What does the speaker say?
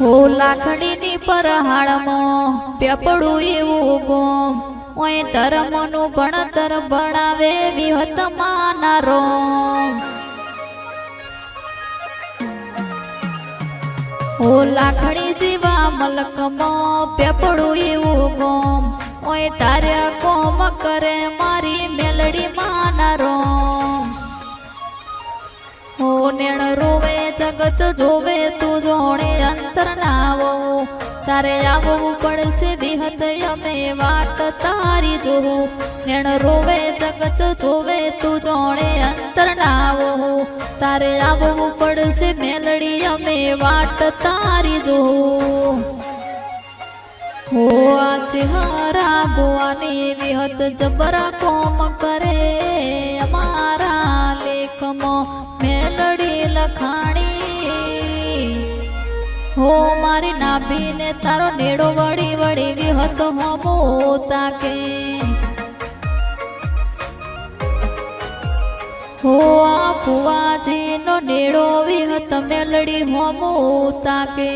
હો લાખડીની પરહાળમાં પેપડું એવું ગોમ ઓય ધર્મનું ભણતર ભણાવે વિહત માનારો ઓ લાખડી જેવા મલકમાં પેપડું એવું ગોમ ઓય તારે કોમ નેણ રોવે, જગત જોવે, તું જોણે અંતર ના આવો તારે આવવું પડશે વિહત અમે વાટ તારી જોવું નેણ રોવે, જગત જોવે, તું જોણે અંતર ના આવો તારે આવવું પડશે મેલડી, અમે વાટ તારી જોવું હો આ ચહેરા બોવાની વિહત જબરા કોમ કરે. અમારા લેખમાં લખાણી હો મારી નાભીને તારો નેડો વળી વળી વિહત હોમો તાકે. હો આ ભુવાજીનો નેડો વિહત મેલડી હોમો તાકે.